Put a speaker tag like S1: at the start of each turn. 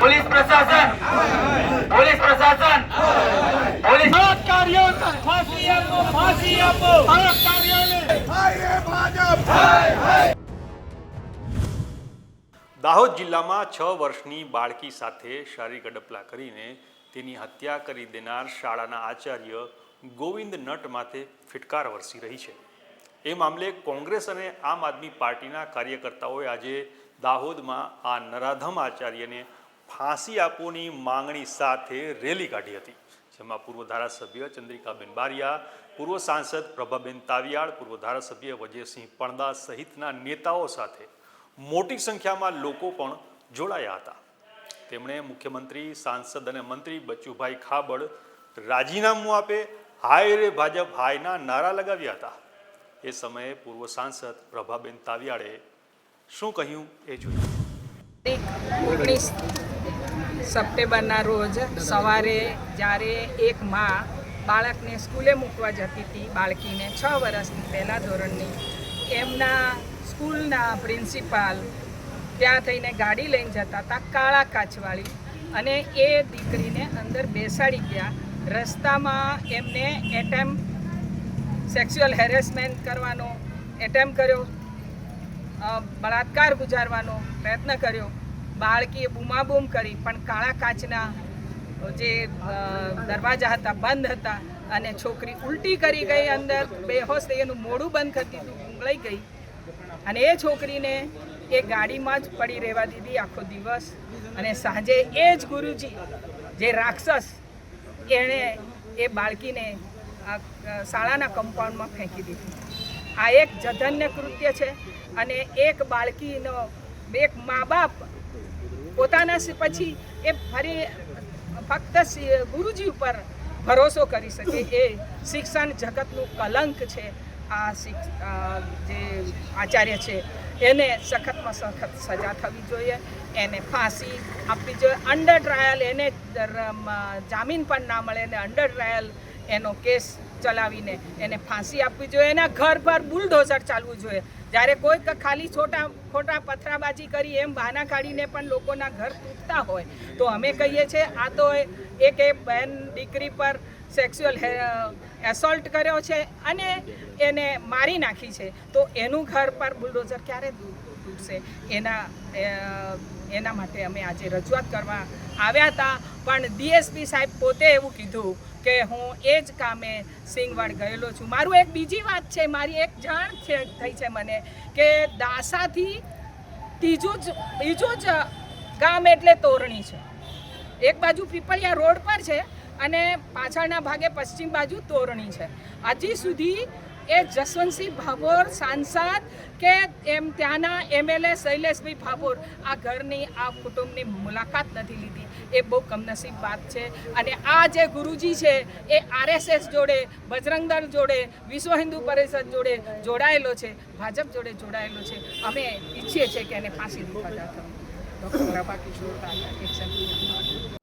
S1: Police प्रशासन police પ્રશાસન. फांसी
S2: आपको फांसी आपको ફાંસી આપો. બળાત્કારીઓને
S3: દાહોદ જિલ્લામાં છ વર્ષની બાળકી સાથે શારીરિક અડપલા કરીને તેની હત્યા કરી દેનાર શાળાના આચાર્ય ગોવિંદ નટ માથે ફિટકાર વરસી રહી છે. એ મામલે કોંગ્રેસ અને આમ આદમી પાર્ટીના કાર્યકર્તાઓએ આજે દાહોદમાં આ નરાધમ આચાર્યને ફાંસી આપવાની માંગણી સાથે રેલી કાઢી હતી, જેમાં પૂર્વ ધારાસભ્ય ચંદ્રિકાબેન બારિયા, પૂર્વ સાંસદ પ્રભાબેન તાવિયાળ, પૂર્વ ધારાસભ્ય વજયસિંહ પણદા સહિતના નેતાઓ સાથે મોટી સંખ્યામાં લોકો પણ જોડાયા હતા. તેમણે મુખ્યમંત્રી, સાંસદ અને મંત્રી બચુભાઈ ખાબડ રાજીનામું આપે, હાય રે ભાજપ, હાયના નારા લગાવ્યા હતા. એ સમયે પૂર્વ સાંસદ પ્રભાબેન તાવિયાડે શું કહ્યું એ
S4: જોઈએ ઓગણીસ સપ્ટેમ્બરના રોજ સવારે જ્યારે એક મા બાળકને સ્કૂલે મૂકવા જતી હતી, બાળકીને છ વર્ષની પહેલાં ધોરણની, એમના સ્કૂલના પ્રિન્સિપાલ ત્યાં થઈને ગાડી લઈને જતા હતા, કાળા કાચવાળી, અને એ દીકરીને અંદર બેસાડી ગયા. રસ્તામાં એમને એટેમ્પ, સેક્સ્યુઅલ હેરેસમેન્ટ કરવાનો એટેમ્પ કર્યો. બળાત્કાર ગુજારવાનો પ્રયત્ન કર્યો. બાળકીએ બૂમાબૂમ કરી, પણ કાળા કાચના જે દરવાજા હતા, બંધ હતા અને છોકરી ઉલટી કરી ગઈ અંદર. બેહોશ થઈ એનું મોઢું બંધ કરતી હતું ઊંઘળાઈ ગઈ. અને એ છોકરીને એ ગાડીમાં જ પડી રહેવા દીધી આખો દિવસ. અને સાંજે એ જ ગુરુજી, જે રાક્ષસ, એણે એ બાળકીને શાળાના કમ્પાઉન્ડમાં ફેંકી દીધી. આ એક જધન્ય કૃત્ય છે અને એક બાળકીનો, એક મા બાપ પોતાના પછી એ ફરી ફક્ત ગુરુજી ઉપર ભરોસો કરી શકે એ શિક્ષણ જગતનું કલંક છે. આ જે આચાર્ય છે એને સખતમાં સખત સજા થવી જોઈએ, એને ફાંસી આપવી જોઈએ. અંડર ટ્રાયલ એને જામીન પણ ના મળે એને અંડર ટ્રાયલ એનો કેસ ચલાવીને એને ફાંસી આપવી જોઈએ. એના ઘર પર બુલડોઝર ચાલવું જોઈએ. જ્યારે કોઈ ખાલી છોટા ખોટા પથરાબાજી કરી એમ બહાના કાઢીને પણ લોકોના ઘર તૂટતા હોય, તો અમે કહીએ છીએ, આ તો એક એ બેન દીકરી પર સેક્સ્યુઅલ એસોલ્ટ કર્યો છે અને એને મારી નાખી છે. તો એનું ઘર પર બુલડોઝર ક્યારે તૂટશે? એના એના માટે અમે આજે રજૂઆત કરવા આવ્યા હતા. પણ ડીએસપી સાહેબ પોતે એવું કીધું કે હું એ જ કામે સિંગવડ ગયેલો છું. મારું એક બીજી વાત છે, મારી એક જાણ છે, થઈ છે મને કે દાસાથી ત્રીજું જ, બીજું જ ગામ એટલે તોરણી છે. એક બાજુ પીપળિયા રોડ પર છે અને પાછળના ભાગે પશ્ચિમ બાજુ તોરણી છે. હજી સુધી એ જસવંતસિંહ ભાભોર સાંસદ કે એમ ત્યાંના એમએલએ શૈલેષભાઈ ભાભોર આ ઘરની, આ કુટુંબની મુલાકાત નથી લીધી. એ બહુ કમનસીબ વાત છે. અને આ જે ગુરુજી છે, એ આરએસએસ જોડે બજરંગદળ જોડે, વિશ્વ હિન્દુ પરિષદ જોડે જોડાયેલો છે. ભાજપ જોડે જોડાયેલો છે. અમે ઈચ્છીએ છીએ કે એને ફાંસી દીધા પ્રભા કિશોર